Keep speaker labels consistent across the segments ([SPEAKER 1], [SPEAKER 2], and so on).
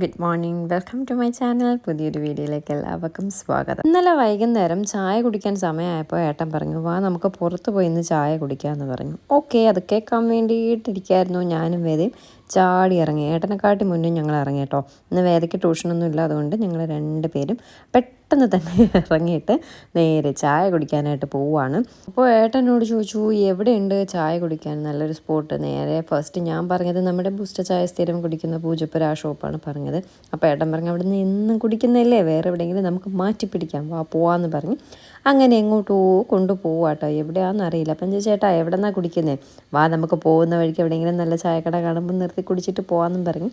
[SPEAKER 1] Good morning. Welcome to my channel. പുതിയൊരു വീഡിയോയിലേക്ക് എല്ലാവർക്കും സ്വാഗതം. ഇന്നലെ വൈകുന്നേരം ചായ കുടിക്കാൻ സമയമായപ്പോൾ ഏട്ടൻ പറഞ്ഞു വാ നമുക്ക് പുറത്ത് പോയി ഇന്ന് ചായ കുടിക്കാമെന്ന് പറഞ്ഞു. ഓക്കെ അത് കേൾക്കാൻ വേണ്ടിയിട്ടിരിക്കായിരുന്നു ഞാനും വേദയും. ചാടി ഇറങ്ങി. ഏട്ടനെക്കാട്ടി മുന്നേ ഞങ്ങൾ ഇറങ്ങി കേട്ടോ. ഇന്ന് വേദയ്ക്ക് ട്യൂഷനൊന്നും ഇല്ല അതുകൊണ്ട് ഞങ്ങൾ രണ്ട് പേരും പെട്ടെന്ന് തന്നെ ഇറങ്ങിയിട്ട് നേരെ ചായ കുടിക്കാനായിട്ട് പോവുകയാണ് അപ്പോൾ ഏട്ടനോട് ചോദിച്ചു എവിടെയുണ്ട് ചായ കുടിക്കാൻ? നല്ലൊരു സ്പോട്ട്. നേരെ ഫസ്റ്റ് ഞാൻ പറഞ്ഞത് നമ്മുടെ ബൂസ്റ്റർ ചായ സ്ഥിരം കുടിക്കുന്ന പൂജപ്പുര ആ ഷോപ്പാണ് പറഞ്ഞത്. അപ്പോൾ ഏട്ടൻ പറഞ്ഞു അവിടെ നിന്ന് എന്നും കുടിക്കുന്നില്ലേ വേറെ എവിടെയെങ്കിലും നമുക്ക് മാറ്റി പിടിക്കാം വാ പോവാന്ന് പറഞ്ഞ്. അങ്ങനെ എങ്ങോട്ടോ കൊണ്ടുപോവാട്ടോ എവിടെയാണെന്ന് അറിയില്ല. അപ്പം ചേട്ടാ എവിടെ നിന്നാണ് കുടിക്കുന്നത് വാ നമുക്ക് പോകുന്ന വഴിക്ക് എവിടെയെങ്കിലും നല്ല ചായക്കട കാണുമ്പോൾ നിർത്തി കുടിച്ചിട്ട് പോകാമെന്നും പറഞ്ഞു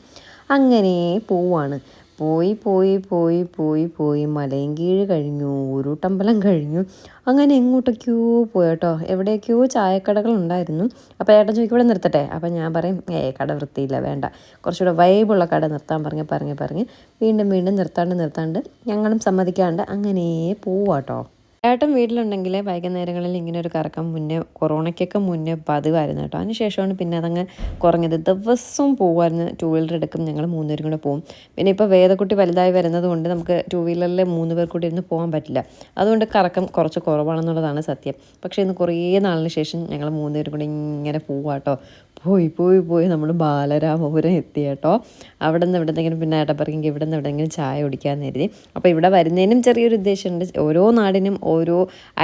[SPEAKER 1] അങ്ങനെ പോവാണ്. പോയി പോയി പോയി പോയി പോയി. മലയും കീഴ് കഴിഞ്ഞു ഉരുട്ടമ്പലം കഴിഞ്ഞു. അങ്ങനെ എങ്ങോട്ടൊക്കെയോ പോയി കേട്ടോ എവിടെയൊക്കെയോ ചായക്കടകൾ ഉണ്ടായിരുന്നു. അപ്പോൾ ഏട്ടൻ ചോദിക്കും ഇവിടെ നിർത്തട്ടെ? അപ്പോൾ ഞാൻ പറയും ഏ കട വൃത്തിയില്ല വേണ്ട. കുറച്ചുകൂടെ വൈബുള്ള കട നിർത്താൻ പറഞ്ഞ് പറഞ്ഞ് പറഞ്ഞ്. വീണ്ടും വീണ്ടും നിർത്താണ്ട് നിർത്താണ്ട് ഞങ്ങളും സമ്മതിക്കാണ്ട് അങ്ങനെ പോവാട്ടോ. ഏട്ടൻ വീട്ടിലുണ്ടെങ്കിൽ വൈകുന്നേരങ്ങളിൽ ഇങ്ങനെ ഒരു കറക്കം മുന്നേ കൊറോണയ്ക്കൊക്കെ മുന്നേ പതിവായിരുന്നു കേട്ടോ. അതിനുശേഷമാണ് പിന്നെ അതങ്ങ് കുറഞ്ഞത്. ദിവസവും പോകുമായിരുന്നു ടൂ വീലർ എടുക്കും. ഞങ്ങൾ മൂന്നുപേരും കൂടെ പോകും പിന്നെ ഇപ്പോൾ വേദക്കുട്ടി വലുതായി വരുന്നത് കൊണ്ട് നമുക്ക് ടൂ വീലറിൽ മൂന്ന് പേർ കൂടി ഇരുന്ന് പോകാൻ പറ്റില്ല. അതുകൊണ്ട് കറക്കം കുറച്ച് കുറവാണെന്നുള്ളതാണ് സത്യം. പക്ഷേ ഇന്ന് കുറേ നാളിന് ശേഷം ഞങ്ങൾ മൂന്നുപേരും കൂടി ഇങ്ങനെ പോവാട്ടോ പോയി പോയി പോയി നമ്മൾ ബാലരാമപുരം എത്തി കേട്ടോ. അവിടെ നിന്ന് എവിടെന്നെങ്കിലും പിന്നെ ഏട്ടപ്പറങ്ങി ഇവിടെ നിന്ന് എവിടെയെങ്കിലും ചായ കുടിക്കാമെന്ന് കരുതി. അപ്പോൾ ഇവിടെ വരുന്നതിനും ചെറിയൊരു ഉദ്ദേശമുണ്ട്. ഓരോ നാടിനും ഓരോ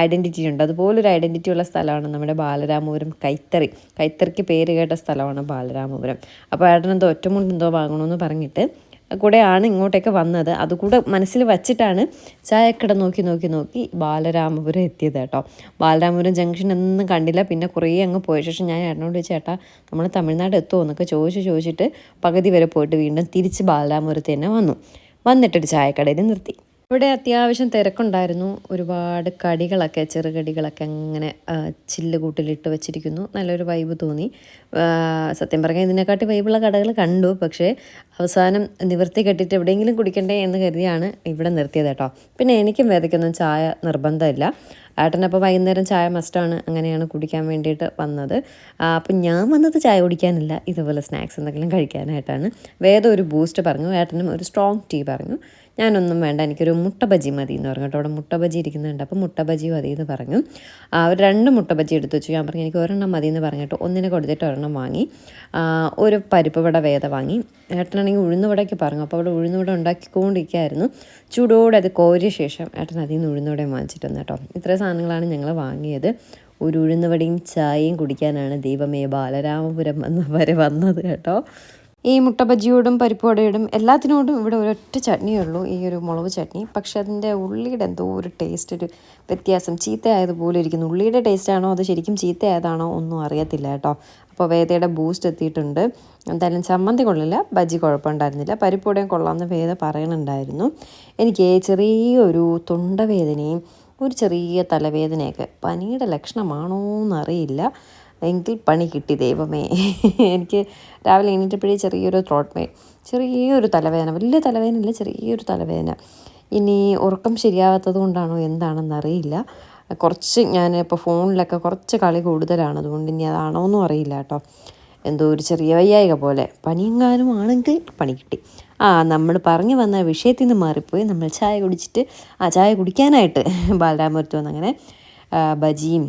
[SPEAKER 1] ഐഡന്റിറ്റി ഉണ്ട്. അതുപോലൊരു ഐഡന്റിറ്റി ഉള്ള സ്ഥലമാണ് നമ്മുടെ ബാലരാമപുരം കൈത്തറി. കൈത്തറിക്ക് പേര് കേട്ട സ്ഥലമാണ് ബാലരാമപുരം. അപ്പോൾ ഏട്ടനെന്തോ ഒറ്റമുണ്ട് എന്തോ വാങ്ങണമെന്ന് പറഞ്ഞിട്ട് കൂടെയാണ് ഇങ്ങോട്ടേക്ക് വന്നത്. അതുകൂടെ മനസ്സിൽ വച്ചിട്ടാണ് ചായക്കട നോക്കി നോക്കി നോക്കി ബാലരാമപുരം എത്തിയത് കേട്ടോ. ബാലരാമപുരം ജംഗ്ഷൻ ഒന്നും കണ്ടില്ല. പിന്നെ കുറേ അങ്ങ് പോയ ശേഷം ഞാൻ ഏട്ടനോട് ചേട്ടാ നമ്മൾ തമിഴ്നാട് എത്തുമോ എന്നൊക്കെ ചോദിച്ച് ചോദിച്ചിട്ട് പകുതി വരെ പോയിട്ട് വീണ്ടും തിരിച്ച് ബാലരാമപുരത്ത് തന്നെ വന്നു. വന്നിട്ടൊരു ചായക്കടയിൽ നിർത്തി. ഇവിടെ അത്യാവശ്യം തിരക്കുണ്ടായിരുന്നു. ഒരുപാട് കടികളൊക്കെ ചെറുകടികളൊക്കെ അങ്ങനെ ചില്ല് കൂട്ടിലിട്ട് വെച്ചിരിക്കുന്നു. നല്ലൊരു വൈബ് തോന്നി. സത്യം പറഞ്ഞാൽ ഇതിനെക്കാട്ടി വൈബുള്ള കടകൾ കണ്ടു. പക്ഷേ അവസാനം നിവർത്തി കെട്ടിയിട്ട് എവിടെയെങ്കിലും കുടിക്കണ്ടേ എന്ന് കരുതിയാണ് ഇവിടെ നിർത്തിയത് കേട്ടോ. പിന്നെ എനിക്കും വേദയ്ക്കൊന്നും ചായ നിർബന്ധമില്ല. ഏട്ടനപ്പോൾ വൈകുന്നേരം ചായ മസ്റ്റാണ് അങ്ങനെയാണ് കുടിക്കാൻ വേണ്ടിയിട്ട് വന്നത്. അപ്പം ഞാൻ വന്നത് ചായ കുടിക്കാനല്ല ഇതുപോലെ സ്നാക്സ് എന്തെങ്കിലും കഴിക്കാനായിട്ടാണ്. വേദം ഒരു ബൂസ്റ്റ് പറഞ്ഞു. ഏട്ടനും ഒരു സ്ട്രോങ് ടീ പറഞ്ഞു. ഞാനൊന്നും വേണ്ട എനിക്കൊരു മുട്ട ബജി മതി എന്ന് പറഞ്ഞു കേട്ടോ. അവിടെ മുട്ട ബജി ഇരിക്കുന്നുണ്ട്. അപ്പോൾ മുട്ട ബജി മതി എന്ന് പറഞ്ഞു അവർ രണ്ട് മുട്ട ബജി എടുത്തു വെച്ചു. ഞാൻ പറഞ്ഞു എനിക്ക് ഒരെണ്ണം മതി എന്ന് പറഞ്ഞിട്ട് ഒന്നിനെ കൊടുത്തിട്ട് ഒരെണ്ണം വാങ്ങി. ഒരു പരിപ്പ് വട വേദ വാങ്ങി. ഏട്ടനാണെങ്കിൽ ഉഴുന്നുവടയ്ക്ക് പറഞ്ഞു. അപ്പോൾ അവിടെ ഉഴുന്നുവട ഉണ്ടാക്കിക്കൊണ്ടിരിക്കുകയായിരുന്നു. ചൂടോടെ അത് കോരിയ ശേഷം ഏട്ടൻ അതിൽ നിന്ന് ഉഴുന്നുവടയും വാങ്ങിച്ചിട്ടുണ്ട് കേട്ടോ. ഇത്രയും സാധനങ്ങളാണ് ഞങ്ങൾ വാങ്ങിയത്. ഒരു ഉഴുന്നുവടിയും ചായയും കുടിക്കാനാണ് ദൈവമേ ബാലരാമപുരം എന്ന് വരെ വന്നത് കേട്ടോ. ഈ മുട്ട ബജിയോടും പരിപ്പ് വടയോടും എല്ലാത്തിനോടും ഇവിടെ ഒരൊറ്റ ചട്നിയേ ഉള്ളൂ. ഈ ഒരു മുളക് ചട്നി. പക്ഷെ അതിന്റെ ഉള്ളിയുടെ എന്തോ ഒരു ടേസ്റ്റ് ഒരു വ്യത്യാസം. ചീത്തയായതുപോലെ ഇരിക്കുന്നു. ഉള്ളിയുടെ ടേസ്റ്റാണോ അത് ശരിക്കും ചീത്തയായതാണോ ഒന്നും അറിയത്തില്ല കേട്ടോ. അപ്പോൾ വേദയുടെ ബൂസ്റ്റ് എത്തിയിട്ടുണ്ട്. എന്തായാലും ചമ്മന്തി കൊള്ളില്ല. ബജി കുഴപ്പമുണ്ടായിരുന്നില്ല. പരിപ്പുടയും കൊള്ളാമെന്ന് വേദ പറയണുണ്ടായിരുന്നു. എനിക്ക് ചെറിയൊരു തൊണ്ടവേദനയും ഒരു ചെറിയ തലവേദനയൊക്കെ. പനിയുടെ ലക്ഷണമാണോ എന്നറിയില്ല എങ്കിൽ പണി കിട്ടി ദൈവമേ. എനിക്ക് രാവിലെ എണീറ്റപ്പോഴേ ചെറിയൊരു ത്രോട്ട് പെയിൻ ചെറിയൊരു തലവേദന വലിയ തലവേദന ഇല്ല ചെറിയൊരു തലവേദന. ഇനി ഉറക്കം ശരിയാവാത്തത് കൊണ്ടാണോ എന്താണെന്നറിയില്ല. കുറച്ച് ഞാൻ ഇപ്പോൾ ഫോണിലൊക്കെ കുറച്ച് കളി കൂടുതലാണ്. അതുകൊണ്ട് ഇനി അതാണോ എന്നും അറിയില്ല കേട്ടോ. എന്തോ ഒരു ചെറിയ വയ്യായിക പോലെ. പനിയെങ്ങാനും ആണെങ്കിൽ പണി കിട്ടി. ആ നമ്മൾ പറഞ്ഞു വന്ന വിഷയത്തിൽ നിന്ന് മാറിപ്പോയി. നമ്മൾ ചായ കുടിച്ചിട്ട് ആ ചായ കുടിക്കാനായിട്ട് ബാലരാമപുരത്ത് വന്ന് അങ്ങനെ ബജിയും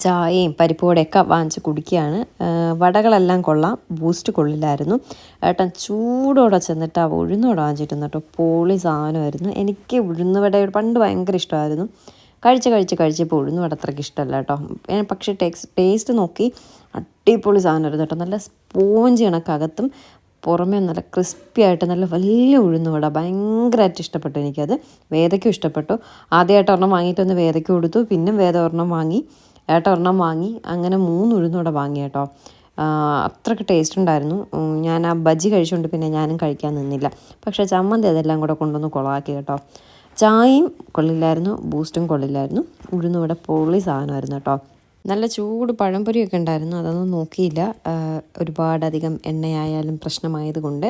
[SPEAKER 1] ചായയും പരിപ്പുവടയൊക്കെ വാങ്ങിച്ച് കുടിക്കുകയാണ്. വടകളെല്ലാം കൊള്ളാം. ബൂസ്റ്റ് കൊള്ളില്ലായിരുന്നു. ഏട്ടൻ ചൂടോടെ ചെന്നിട്ട് ആ ഉഴുന്നോടെ വാങ്ങിച്ചിട്ട് കേട്ടോ പോളി സാധനമായിരുന്നു. എനിക്ക് ഉഴുന്നുവട പണ്ട് ഭയങ്കര ഇഷ്ടമായിരുന്നു. കഴിച്ച് കഴിച്ച് കഴിച്ചപ്പോൾ അവിടെ അത്രയ്ക്ക് ഇഷ്ടമല്ല കേട്ടോ. പക്ഷേ ടേസ്റ്റ് ടേസ്റ്റ് നോക്കി അടിപൊളി സാധനമായിരുന്നു കേട്ടോ. നല്ല സ്പോഞ്ച് കണക്കകത്തും പുറമേ നല്ല ക്രിസ്പി ആയിട്ട് നല്ല വലിയ ഉഴുന്നുവട ഭയങ്കരമായിട്ട് ഇഷ്ടപ്പെട്ടു എനിക്കത്. വേദയ്ക്കും ഇഷ്ടപ്പെട്ടു. ആദ്യമായിട്ട് ഒരെണ്ണം വാങ്ങിയിട്ടൊന്ന് വേദയ്ക്ക് കൊടുത്തു. പിന്നെ വേദ ഒരെണ്ണം വാങ്ങി ഏട്ട ഒരെണ്ണം വാങ്ങി അങ്ങനെ മൂന്ന് ഉഴുന്നൂടെ വാങ്ങി കേട്ടോ. അത്രയ്ക്ക് ടേസ്റ്റ് ഉണ്ടായിരുന്നു. ഞാൻ ആ ബജി കഴിച്ചുകൊണ്ട് പിന്നെ ഞാനും കഴിക്കാൻ നിന്നില്ല. പക്ഷേ ചമ്മന്തി അതെല്ലാം കൂടെ കൊണ്ടുവന്ന് കുളമാക്കി കേട്ടോ. ചായയും കൊള്ളില്ലായിരുന്നു ബൂസ്റ്റും കൊള്ളില്ലായിരുന്നു. ഉഴുന്നുവിടെ പൊള്ളി സാധനമായിരുന്നു കേട്ടോ. നല്ല ചൂട് പഴംപൊരിയൊക്കെ ഉണ്ടായിരുന്നു അതൊന്നും നോക്കിയില്ല. ഒരുപാടധികം എണ്ണയായാലും പ്രശ്നമായതുകൊണ്ട്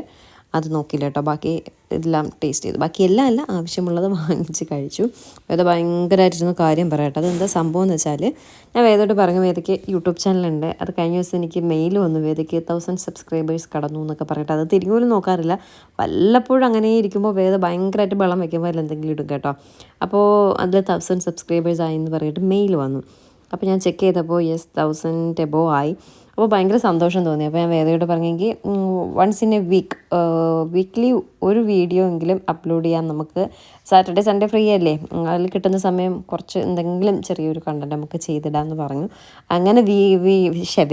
[SPEAKER 1] അത് നോക്കിയില്ല കേട്ടോ. ബാക്കി ഇതെല്ലാം ടേസ്റ്റ് ചെയ്തു. ബാക്കി എല്ലാം അല്ല ആവശ്യമുള്ളത് വാങ്ങിച്ച് കഴിച്ചു. വേദ ഭയങ്കരമായിട്ടൊന്ന് കാര്യം പറയട്ടെ അതെന്താ സംഭവം എന്ന് വെച്ചാൽ ഞാൻ വേദയോട് പറഞ്ഞ വേദയ്ക്ക് യൂട്യൂബ് ചാനലുണ്ട്. അത് കഴിഞ്ഞ ദിവസം എനിക്ക് മെയിൽ വന്നു. വേദയ്ക്ക് തൗസൻഡ് സബ്സ്ക്രൈബേഴ്സ് കടന്നു എന്നൊക്കെ പറയട്ടെ അത് തിരിഞ്ഞു പോലും നോക്കാറില്ല. വല്ലപ്പോഴും അങ്ങനെ ഇരിക്കുമ്പോൾ വേദ ഭയങ്കരമായിട്ട് വെള്ളം വയ്ക്കുമ്പോൾ അതിൽ എന്തെങ്കിലും ഇടും കേട്ടോ. അപ്പോൾ അതിൽ തൗസൻഡ് സബ്സ്ക്രൈബേഴ്സ് ആയി എന്ന് പറഞ്ഞിട്ട് മെയിൽ വന്നു. അപ്പോൾ ഞാൻ ചെക്ക് ചെയ്തപ്പോൾ യെസ് തൗസൻഡ് എബോ ആയി. അപ്പോൾ ഭയങ്കര സന്തോഷം തോന്നി. അപ്പോൾ ഞാൻ വേദയോട് പറഞ്ഞെങ്കിൽ once in a week weekly ഒരു വീഡിയോ എങ്കിലും അപ്ലോഡ് ചെയ്യാൻ നമുക്ക് സാറ്റർഡേ സൺഡേ ഫ്രീ അല്ലേ? അതിൽ കിട്ടുന്ന സമയം കുറച്ച് എന്തെങ്കിലും ചെറിയൊരു കണ്ടന്റ് നമുക്ക് ചെയ്തിടാമെന്ന് പറഞ്ഞു. അങ്ങനെ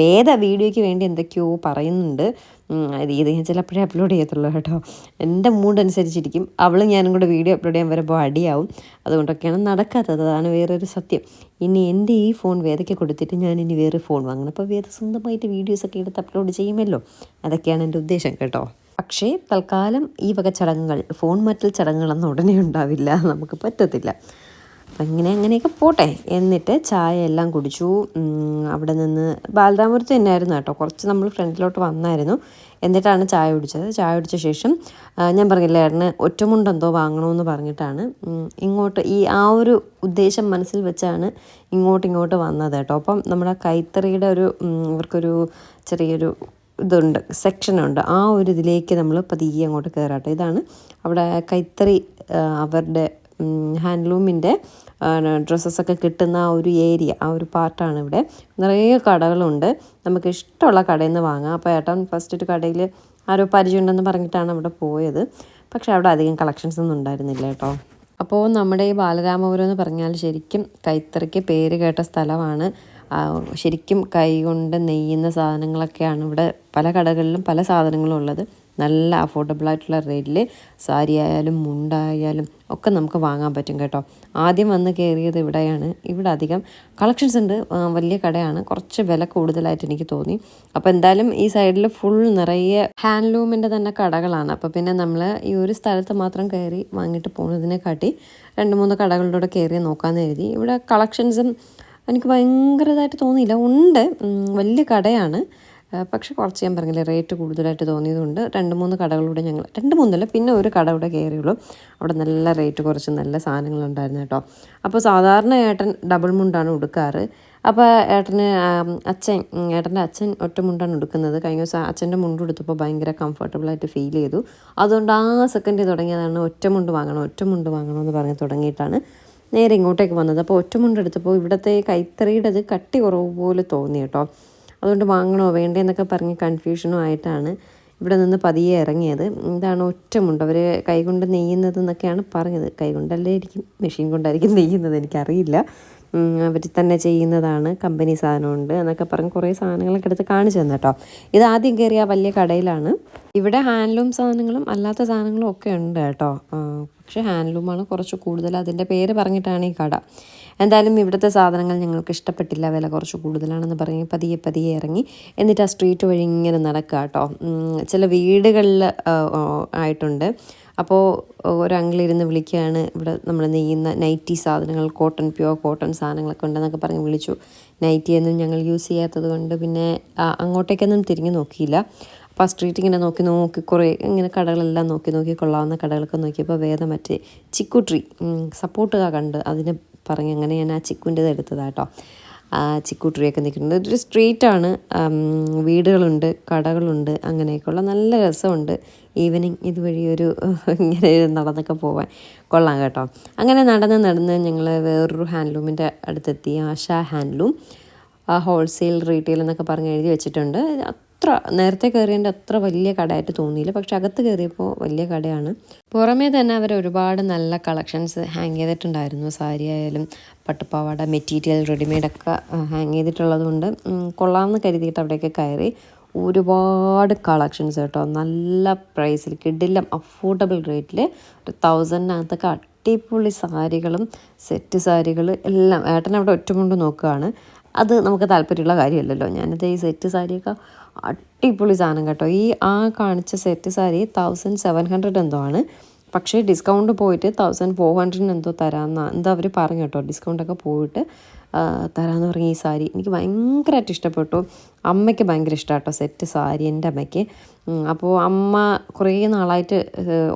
[SPEAKER 1] വേദ വീഡിയോയ്ക്ക് വേണ്ടി എന്തൊക്കെയോ പറയുന്നുണ്ട്. ഇത് ഞാൻ ചിലപ്പോഴേ അപ്ലോഡ് ചെയ്യത്തുള്ളൂ കേട്ടോ. എന്റെ മൂഡ് അനുസരിച്ചിരിക്കും. അവളും ഞാനും കൂടെ വീഡിയോ അപ്ലോഡ് ചെയ്യാൻ വരുമ്പോൾ അടിയാവും. അതുകൊണ്ടൊക്കെയാണ് നടക്കാത്തത്. അതാണ് വേറൊരു സത്യം. ഇനി എന്റെ ഈ ഫോൺ വേദയ്ക്ക് കൊടുത്തിട്ട് ഞാൻ ഇനി വേറെ ഫോൺ വാങ്ങണം. അപ്പോൾ വേദ സ്വന്തമായിട്ട് വീഡിയോസൊക്കെ എടുത്ത് അപ്ലോഡ് ചെയ്യുമല്ലോ. അതൊക്കെയാണ് എന്റെ ഉദ്ദേശം കേട്ടോ. പക്ഷേ തൽക്കാലം ഈ വക ചടങ്ങുകൾ ഫോൺ മറ്റൽ ചടങ്ങുകളൊന്നും ഉടനെ ഉണ്ടാവില്ല. നമുക്ക് പറ്റത്തില്ല. അങ്ങനെ അങ്ങനെയൊക്കെ പോട്ടെ. എന്നിട്ട് ചായ എല്ലാം കുടിച്ചു. അവിടെ നിന്ന് ബാലരാമപുരത്ത് തന്നെയായിരുന്നു കേട്ടോ. കുറച്ച് നമ്മൾ ഫ്രണ്ടിലോട്ട് വന്നായിരുന്നു. എന്നിട്ടാണ് ചായ കുടിച്ചത്. ചായ കുടിച്ച ശേഷം ഞാൻ പറഞ്ഞില്ല ഏട്ടന് ഒറ്റമുണ്ടെന്തോ വാങ്ങണമെന്ന് പറഞ്ഞിട്ടാണ് ഇങ്ങോട്ട് ഈ ആ ഒരു ഉദ്ദേശം മനസ്സിൽ വെച്ചാണ് ഇങ്ങോട്ട് ഇങ്ങോട്ട് വന്നത് കേട്ടോ. അപ്പം നമ്മുടെ കൈത്തറിയുടെ ഒരു ഇവർക്കൊരു ചെറിയൊരു ഇതുണ്ട് സെക്ഷനുണ്ട് ആ ഒരു ഇതിലേക്ക് നമ്മൾ പതിയെ അങ്ങോട്ട് കയറാട്ടെ ഇതാണ് അവിടെ കൈത്തറി അവരുടെ ഹാൻഡ്ലൂമിന്റെ ഡ്രസ്സസൊക്കെ കിട്ടുന്ന ആ ഒരു ഏരിയ ആ ഒരു പാർട്ടാണ് ഇവിടെ. നിറയെ കടകളുണ്ട്. നമുക്ക് ഇഷ്ടമുള്ള കടയിൽ നിന്ന് വാങ്ങാം. അപ്പോൾ ഏട്ടൻ ഫസ്റ്റ് ഒരു കടയിൽ ആരോ പരിചയമുണ്ടെന്ന് പറഞ്ഞിട്ടാണ് അവിടെ പോയത്. പക്ഷെ അവിടെ അധികം കളക്ഷൻസ് ഒന്നും ഉണ്ടായിരുന്നില്ല കേട്ടോ. അപ്പോൾ നമ്മുടെ ഈ ബാലരാമപുരം എന്ന് പറഞ്ഞാൽ ശരിക്കും കൈത്തറിക്ക് പേര് കേട്ട സ്ഥലമാണ്. ശരിക്കും കൈകൊണ്ട് നെയ്യുന്ന സാധനങ്ങളൊക്കെയാണ് ഇവിടെ പല കടകളിലും പല സാധനങ്ങളും ഉള്ളത്. നല്ല അഫോർഡബിൾ ആയിട്ടുള്ള റേറ്റിൽ സാരി ആയാലും മുണ്ടായാലും ഒക്കെ നമുക്ക് വാങ്ങാൻ പറ്റും കേട്ടോ. ആദ്യം വന്ന് കയറിയത് ഇവിടെയാണ്. ഇവിടെ അധികം കളക്ഷൻസ് ഉണ്ട്. വലിയ കടയാണ്. കുറച്ച് വില കൂടുതലായിട്ട് എനിക്ക് തോന്നി. അപ്പോൾ എന്തായാലും ഈ സൈഡിൽ ഫുൾ നിറയെ ഹാൻഡ്ലൂമിന്റെ തന്നെ കടകളാണ്. അപ്പോൾ പിന്നെ നമ്മൾ ഈ ഒരു സ്ഥലത്ത് മാത്രം കയറി വാങ്ങിയിട്ട് പോകുന്നതിനെ കാട്ടി രണ്ട് മൂന്ന് കടകളിലൂടെ കയറി നോക്കാമെന്ന് എഴുതി ഇവിടെ കളക്ഷൻസും എനിക്ക് ഭയങ്കരതായിട്ട് തോന്നിയില്ല. ഉണ്ട്. വലിയ കടയാണ്. പക്ഷെ കുറച്ച് ഞാൻ പറഞ്ഞില്ലേ റേറ്റ് കൂടുതലായിട്ട് തോന്നിയതുകൊണ്ട് രണ്ട് മൂന്ന് കടകളിലൂടെ ഞങ്ങൾ രണ്ട് മൂന്നല്ല പിന്നെ ഒരു കട ഇവിടെ കയറിയുള്ളൂ. അവിടെ നല്ല റേറ്റ് കുറച്ച് നല്ല സാധനങ്ങളുണ്ടായിരുന്നു കേട്ടോ. അപ്പോൾ സാധാരണ ഏട്ടൻ ഡബിൾ മുണ്ടാണ് ഉടുക്കാറ്. അപ്പോൾ ഏട്ടന് അച്ഛൻ ഏട്ടന്റെ അച്ഛൻ ഒറ്റ മുണ്ടാണ് ഉടുക്കുന്നത്. കഴിഞ്ഞ ദിവസം അച്ഛന്റെ മുണ്ട് എടുത്തപ്പോൾ ഭയങ്കര കംഫർട്ടബിളായിട്ട് ഫീൽ ചെയ്തു. അതുകൊണ്ട് ആ സെക്കൻഡ് തുടങ്ങിയതാണ് ഒറ്റ മുണ്ട് വാങ്ങണം ഒറ്റ മുണ്ട് വാങ്ങണം എന്ന് പറഞ്ഞ് തുടങ്ങിയിട്ടാണ് നേരെ ഇങ്ങോട്ടേക്ക് വന്നത്. അപ്പോൾ ഒറ്റമുണ്ട് എടുത്തപ്പോൾ ഇവിടുത്തെ കൈത്തറിയുടെ അത് കട്ടി കുറവ് പോലെ തോന്നി കേട്ടോ. അതുകൊണ്ട് വാങ്ങണോ വേണ്ടേ എന്നൊക്കെ പറഞ്ഞ് കൺഫ്യൂഷനും ആയിട്ടാണ് ഇവിടെ നിന്ന് പതിയെ ഇറങ്ങിയത്. ഇതാണ് ഒറ്റമുണ്ട്. അവർ കൈകൊണ്ട് നെയ്യുന്നത് എന്നൊക്കെയാണ് പറഞ്ഞത്. കൈകൊണ്ടല്ലേ ആയിരിക്കും മെഷീൻ കൊണ്ടായിരിക്കും നെയ്യുന്നത് എനിക്കറിയില്ല. അവർ തന്നെ ചെയ്യുന്നതാണ് കമ്പനി സാധനമുണ്ട് എന്നൊക്കെ പറഞ്ഞ് കുറേ സാധനങ്ങളൊക്കെ എടുത്ത് കാണിച്ചു തന്നെ കേട്ടോ. ഇത് ആദ്യം കയറിയ വലിയ കടയിലാണ്. ഇവിടെ ഹാൻഡ്ലൂം സാധനങ്ങളും അല്ലാത്ത സാധനങ്ങളും ഒക്കെ ഉണ്ട് കേട്ടോ. പക്ഷേ ഹാൻഡ്ലൂമാണ് കുറച്ച് കൂടുതൽ അതിന്റെ പേര് പറഞ്ഞിട്ടാണ് ഈ കട. എന്തായാലും ഇവിടുത്തെ സാധനങ്ങൾ ഞങ്ങൾക്ക് ഇഷ്ടപ്പെട്ടില്ല. വില കുറച്ച് കൂടുതലാണെന്ന് പറഞ്ഞ് പതിയെ പതിയെ ഇറങ്ങി. എന്നിട്ട് ആ സ്ട്രീറ്റ് വഴി ഇങ്ങനെ നടക്കുക കേട്ടോ ചില വീടുകളിൽ ആയിട്ടുണ്ട്. അപ്പോൾ ഒരു അങ്കിളിരുന്ന് വിളിക്കുകയാണ്. ഇവിടെ നമ്മൾ നെയ്യുന്ന നൈറ്റി സാധനങ്ങൾ കോട്ടൺ പ്യുവർ കോട്ടൺ സാധനങ്ങളൊക്കെ ഉണ്ടെന്നൊക്കെ പറഞ്ഞ് വിളിച്ചു. നൈറ്റിയൊന്നും ഞങ്ങൾ യൂസ് ചെയ്യാത്തത് കൊണ്ട് പിന്നെ അങ്ങോട്ടേക്കൊന്നും തിരിഞ്ഞു നോക്കിയില്ല. അപ്പോൾ ആ സ്ട്രീറ്റ് ഇങ്ങനെ നോക്കി നോക്കി കുറേ ഇങ്ങനെ കടകളെല്ലാം നോക്കി നോക്കി കൊള്ളാവുന്ന കടകളൊക്കെ നോക്കിയപ്പോൾ വേദം മറ്റേ ചിക്കു ട്രീ സപ്പോർട്ടുക കണ്ട്. അതിന് പറഞ്ഞ് അങ്ങനെ ഞാൻ ആ ചിക്കുന്റെത് എടുത്തതാട്ടോ ആ ചിക്കു നിൽക്കുന്നത് ഇതൊരു സ്ട്രീറ്റാണ്. വീടുകളുണ്ട് കടകളുണ്ട് അങ്ങനെയൊക്കെയുള്ള നല്ല രസമുണ്ട്. ഈവനിങ് ഇതുവഴി ഒരു ഇങ്ങനെ നടന്നൊക്കെ പോവാൻ. കൊള്ളാം കേട്ടോ. അങ്ങനെ നടന്ന് നടന്ന് ഞങ്ങൾ വേറൊരു ഹാൻഡ്ലൂമിന്റെ അടുത്തെത്തി. ആശ ഹാൻഡ്ലൂം. ഹോൾസെയിൽ റീറ്റെയിൽ എന്നൊക്കെ പറഞ്ഞ് എഴുതി വെച്ചിട്ടുണ്ട്. അത്ര നേരത്തെ കയറിയതിന്റെ അത്ര വലിയ കടയായിട്ട് തോന്നിയില്ല. പക്ഷെ അകത്ത് കയറിയപ്പോൾ വലിയ കടയാണ്. പുറമേ തന്നെ അവർ ഒരുപാട് നല്ല കളക്ഷൻസ് ഹാങ് ചെയ്തിട്ടുണ്ടായിരുന്നു. സാരി ആയാലും പട്ടുപാവാട മെറ്റീരിയൽ റെഡിമെയ്ഡൊക്കെ ഹാങ് ചെയ്തിട്ടുള്ളത് കൊണ്ട് ഉം, കൊള്ളാമെന്ന് കരുതിയിട്ട് അവിടെയൊക്കെ കയറി. ഒരുപാട് കളക്ഷൻസ് കേട്ടോ. നല്ല പ്രൈസിൽ കിഡിലും അഫോർഡബിൾ റേറ്റിൽ ഒരു തൗസൻഡിനകത്തൊക്കെ അടിപൊളി സാരികളും സെറ്റ് സാരികൾ എല്ലാം. ഏട്ടൻ അവിടെ ഒറ്റമുണ്ട് നോക്കുകയാണ്. അത് നമുക്ക് താല്പര്യമുള്ള കാര്യമല്ലല്ലോ. ഞാനത് ഈ സെറ്റ് സാരിയൊക്കെ അടിപൊളി സാധനം കേട്ടോ. ഈ ആ കാണിച്ച set sari thousand seven hundred എന്തോ ആണ്. പക്ഷേ ഡിസ്കൗണ്ട് പോയിട്ട് തൗസൻഡ് ഫോർ ഹൺഡ്രഡിന് എന്തോ തരാമെന്ന എന്താ അവർ പറഞ്ഞു കേട്ടോ. ഡിസ്കൗണ്ടൊക്കെ പോയിട്ട് തരാമെന്ന് പറഞ്ഞ ഈ സാരി എനിക്ക് ഭയങ്കരമായിട്ട് ഇഷ്ടപ്പെട്ടു. അമ്മയ്ക്ക് ഭയങ്കര ഇഷ്ടമാണ് കേട്ടോ സെറ്റ് സാരി എന്റെ അമ്മയ്ക്ക്. അപ്പോൾ അമ്മ കുറേ നാളായിട്ട്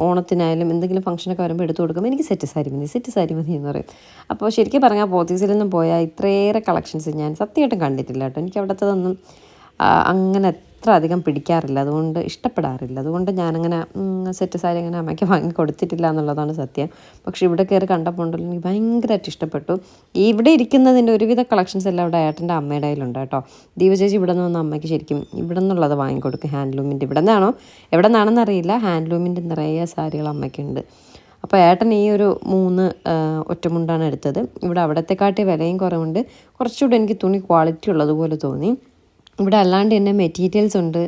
[SPEAKER 1] ഓണത്തിനായാലും എന്തെങ്കിലും ഫംഗ്ഷനൊക്കെ വരുമ്പോൾ എടുത്തു കൊടുക്കുമ്പോൾ എനിക്ക് സെറ്റ് സാരി മതി സെറ്റ് സാരി മതി എന്ന് പറയും. അപ്പോൾ ശരിക്കും പറഞ്ഞാൽ പോത്തീസിൽ നിന്നും പോയാൽ ഇത്രയേറെ കളക്ഷൻസ് ഞാൻ സത്യമായിട്ടും കണ്ടിട്ടില്ല കേട്ടോ. എനിക്ക് അവിടുത്തതൊന്നും ആ, അങ്ങനെ അത്ര അധികം പിടിക്കാറില്ല. അതുകൊണ്ട് ഇഷ്ടപ്പെടാറില്ല. അതുകൊണ്ട് ഞാനങ്ങനെ സെറ്റ് സാരി അങ്ങനെ അമ്മയ്ക്ക് വാങ്ങി കൊടുത്തിട്ടില്ല എന്നുള്ളതാണ് സത്യം. പക്ഷേ ഇവിടെ കയറി കണ്ടപ്പോൾ ഉണ്ടല്ലോ എനിക്ക് ഭയങ്കരമായിട്ട് ഇഷ്ടപ്പെട്ടു. ഇവിടെ ഇരിക്കുന്നതിന്റെ ഒരുവിധ കളക്ഷൻസ് എല്ലാം ഇവിടെ ഏട്ടന്റെ അമ്മയുടെ കയ്യിലുണ്ട് കേട്ടോ. ദീപ ചേച്ചി ഇവിടെ നിന്ന് വന്ന അമ്മയ്ക്ക് ശരിക്കും ഇവിടെ നിന്നുള്ളത് വാങ്ങിക്കൊടുക്കും ഹാൻഡ്ലൂമിന്റെ ഇവിടെ നിന്നാണോ? എവിടെ നിന്നാണെന്ന് അറിയില്ല. ഹാൻഡ്ലൂമിന്റെ നിറയെ സാരികൾ അമ്മയ്ക്കുണ്ട്. അപ്പോൾ ഏട്ടൻ ഈ ഒരു മൂന്ന് ഒറ്റമുണ്ടാണ് എടുത്തത്. ഇവിടെ അവിടത്തെക്കാട്ടി വിലയും കുറവുണ്ട്. കുറച്ചുകൂടെ എനിക്ക് തുണി ക്വാളിറ്റി ഉള്ളതുപോലെ തോന്നി. ഇവിടെ അല്ലാണ്ട് തന്നെ മെറ്റീരിയൽസ് ഉണ്ട്.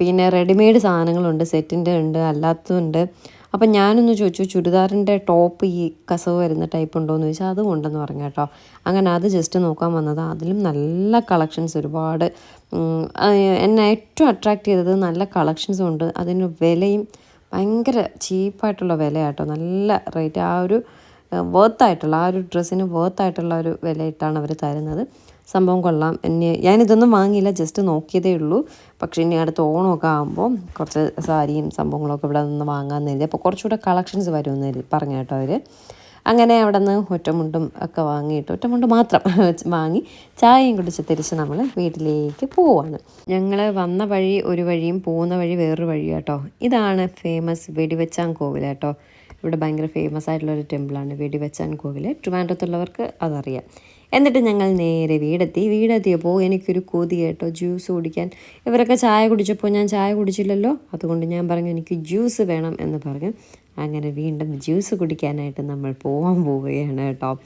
[SPEAKER 1] പിന്നെ റെഡിമെയ്ഡ് സാധനങ്ങളുണ്ട് സെറ്റിന്റെ ഉണ്ട് അല്ലാത്തതുണ്ട് അപ്പം ഞാനൊന്ന് ചോദിച്ചു ചുരിദാറിന്റെ ടോപ്പ് ഈ കസവ് വരുന്ന ടൈപ്പ് ഉണ്ടോ എന്ന് ചോദിച്ചാൽ അതും ഉണ്ടെന്ന് പറഞ്ഞു കേട്ടോ. അങ്ങനെ അത് ജസ്റ്റ് നോക്കാൻ വന്നത്. അതിലും നല്ല കളക്ഷൻസ് ഒരുപാട്. എന്നെ ഏറ്റവും അട്രാക്റ്റ് ചെയ്തത് നല്ല കളക്ഷൻസും ഉണ്ട്. അതിന് വിലയും ഭയങ്കര ചീപ്പായിട്ടുള്ള വിലയാട്ടോ നല്ല റേറ്റ് ആ ഒരു വേർത്തായിട്ടുള്ള ആ ഒരു ഡ്രസ്സിന് വേർത്തായിട്ടുള്ള ഒരു വിലയിട്ടാണ് അവർ തരുന്നത്. സംഭവം കൊള്ളാം. എന്നെ ഞാനിതൊന്നും വാങ്ങിയില്ല ജസ്റ്റ് നോക്കിയതേ ഉള്ളൂ. പക്ഷേ ഇനി അടുത്ത ഓണമൊക്കെ ആകുമ്പോൾ കുറച്ച് സാരിയും സംഭവങ്ങളൊക്കെ ഇവിടെ നിന്ന് വാങ്ങാമെന്ന് കരുതി അപ്പോൾ കുറച്ചുകൂടെ കളക്ഷൻസ് വരുമെന്ന് കരുതി പറഞ്ഞു കേട്ടോ അവർ അങ്ങനെ അവിടെ നിന്ന് ഒറ്റമുണ്ടും ഒക്കെ വാങ്ങിയിട്ട് ഒറ്റമുണ്ട് മാത്രം വാങ്ങി ചായയും കുടിച്ച് തിരിച്ച് നമ്മൾ വീട്ടിലേക്ക് പോവാണ്. ഞങ്ങൾ വന്ന വഴി ഒരു വഴിയും പോകുന്ന വഴി വേറൊരു വഴി കേട്ടോ. ഇതാണ് ഫേമസ് വെടിവെച്ചാൻ കോവിൽ കേട്ടോ. ഇവിടെ ഭയങ്കര ഫേമസ് ആയിട്ടുള്ള ഒരു ടെമ്പിളാണ് വെടിവെച്ചാൻ കോവിൽ ട്രിവാൻഡ്രത്തുള്ളവർക്ക് അതറിയാം. എന്നിട്ട് ഞങ്ങൾ നേരെ വീടെത്തി. വീടെത്തിയപ്പോൾ എനിക്കൊരു കൊതി കേട്ടോ. ജ്യൂസ് കുടിക്കാൻ. ഇവരൊക്കെ ചായ കുടിച്ചപ്പോൾ ഞാൻ ചായ കുടിച്ചില്ലല്ലോ. അതുകൊണ്ട് ഞാൻ പറഞ്ഞു എനിക്ക് ജ്യൂസ് വേണം എന്ന് പറഞ്ഞു. അങ്ങനെ വീണ്ടും ജ്യൂസ് കുടിക്കാനായിട്ട് നമ്മൾ പോകാൻ പോവുകയാണ് കേട്ടോ.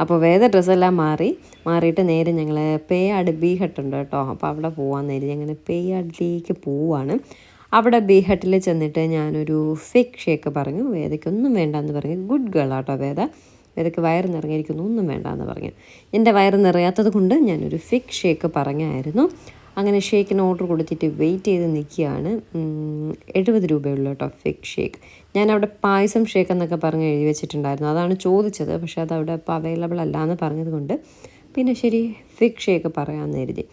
[SPEAKER 1] അപ്പോൾ വേദ ഡ്രസ്സെല്ലാം മാറി. മാറിയിട്ട് നേരെ ഞങ്ങൾ പേയാട് ബീഹട്ടുണ്ട് കേട്ടോ. അപ്പോൾ അവിടെ പോകാൻ നേരി ഞങ്ങൾ പേയാടിലേക്ക് പോവാണ്. അവിടെ ബീഹട്ടിൽ ചെന്നിട്ട് ഞാനൊരു ഫിക് ഷേക്ക് പറഞ്ഞു. വേദയ്ക്കൊന്നും വേണ്ടെന്ന് പറഞ്ഞു ഗുഡ് ഗേൾ ആട്ടോ വേദ. വേദയ്ക്ക് വയറ് നിറഞ്ഞിരിക്കുന്നു ഒന്നും വേണ്ട എന്ന് പറഞ്ഞു. എന്റെ വയറ് നിറയാത്തത് കൊണ്ട് ഞാനൊരു ഫിക് ഷേക്ക് പറഞ്ഞായിരുന്നു. അങ്ങനെ ഷേക്കിന് ഓർഡർ കൊടുത്തിട്ട് വെയിറ്റ് ചെയ്ത് നിൽക്കുകയാണ്. എഴുപത് രൂപയുള്ള കേട്ടോ ഫിക് ഷേക്ക് ഞാൻ അവിടെ പായസം ഷേക്ക് എന്നൊക്കെ പറഞ്ഞ് എഴുതി വെച്ചിട്ടുണ്ടായിരുന്നു. അതാണ് ചോദിച്ചത്. പക്ഷേ അത് അവിടെ ഇപ്പോൾ അവൈലബിൾ അല്ല എന്ന് പറഞ്ഞതുകൊണ്ട് പിന്നെ ശരി ഫിക് ഷേക്ക് പറയാമെന്ന് കരുതി.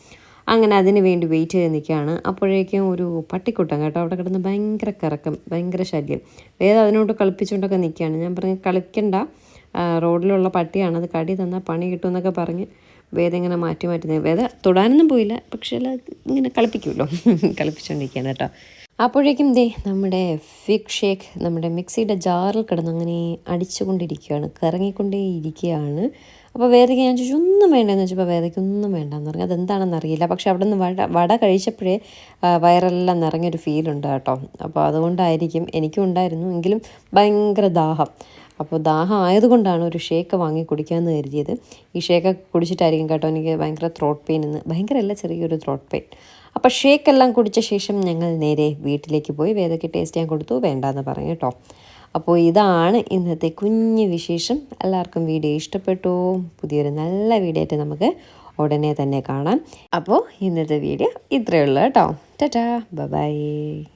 [SPEAKER 1] അങ്ങനെ അതിന് വേണ്ടി വെയിറ്റ് ചെയ്ത് നിൽക്കുകയാണ്. അപ്പോഴേക്കും ഒരു പട്ടിക്കുട്ടം കേട്ടോ. അവിടെ കിടന്ന് ഭയങ്കര കറക്കം ഭയങ്കര ശല്യം. വേദം അതിനോട് കളിപ്പിച്ചുകൊണ്ടൊക്കെ നിൽക്കുകയാണ്. ഞാൻ പറഞ്ഞു കളിക്കണ്ട. റോഡിലുള്ള പട്ടിയാണ് അത് കടി തന്നാൽ പണി കിട്ടുമെന്നൊക്കെ പറഞ്ഞ് വേദ ഇങ്ങനെ മാറ്റി മാറ്റി വേദ തൊടാനൊന്നും പോയില്ല പക്ഷേ അല്ല ഇങ്ങനെ കളിപ്പിക്കുമല്ലോ. കളിപ്പിച്ചുകൊണ്ടിരിക്കുകയാണ് കേട്ടോ. അപ്പോഴേക്കും ദേ നമ്മുടെ ഫിക് ഷേക്ക് നമ്മുടെ മിക്സിയുടെ ജാറിൽ കിടന്ന് അങ്ങനെ അടിച്ചുകൊണ്ടിരിക്കുകയാണ് കറങ്ങിക്കൊണ്ടേ ഇരിക്കുകയാണ് അപ്പോൾ വേദയ്ക്ക് ഞാൻ ചോദിച്ചു ഒന്നും വേണ്ടെന്ന് വെച്ചപ്പോൾ വേദയ്ക്ക് ഒന്നും വേണ്ടെന്ന് പറഞ്ഞു. അതെന്താണെന്ന് അറിയില്ല. പക്ഷെ അവിടെ നിന്ന് വട വട കഴിച്ചപ്പോഴേ വയറെല്ലാം നിറഞ്ഞൊരു ഫീലുണ്ട് കേട്ടോ. അപ്പോൾ അതുകൊണ്ടായിരിക്കും എനിക്കും ഉണ്ടായിരുന്നു. എങ്കിലും ഭയങ്കര ദാഹം. അപ്പോൾ ദാഹം ആയതുകൊണ്ടാണ് ഒരു ഷേക്ക് വാങ്ങി കുടിക്കാമെന്ന് കരുതിയത്. ഈ ഷേക്കൊക്കെ കുടിച്ചിട്ടായിരിക്കും കേട്ടോ എനിക്ക് ഭയങ്കര ത്രോട്ട് പെയിൻ എന്ന്. ഭയങ്കരമല്ല ചെറിയൊരു ത്രോട്ട് പെയിൻ അപ്പോൾ ഷേക്കെല്ലാം കുടിച്ച ശേഷം ഞങ്ങൾ നേരെ വീട്ടിലേക്ക് പോയി. വേദയ്ക്ക് ടേസ്റ്റ് ചെയ്യാൻ കൊടുത്തു. വേണ്ടാന്ന് പറഞ്ഞു കേട്ടോ. അപ്പോൾ ഇതാണ് ഇന്നത്തെ കുഞ്ഞ് വിശേഷം. എല്ലാവർക്കും വീഡിയോ ഇഷ്ടപ്പെട്ടു. പുതിയൊരു നല്ല വീഡിയോ ആയിട്ട് നമുക്ക് ഉടനെ തന്നെ കാണാം. അപ്പോൾ ഇന്നത്തെ വീഡിയോ ഇത്രയേ ഉള്ളൂ കേട്ടോ. ടാറ്റാ. ബൈ.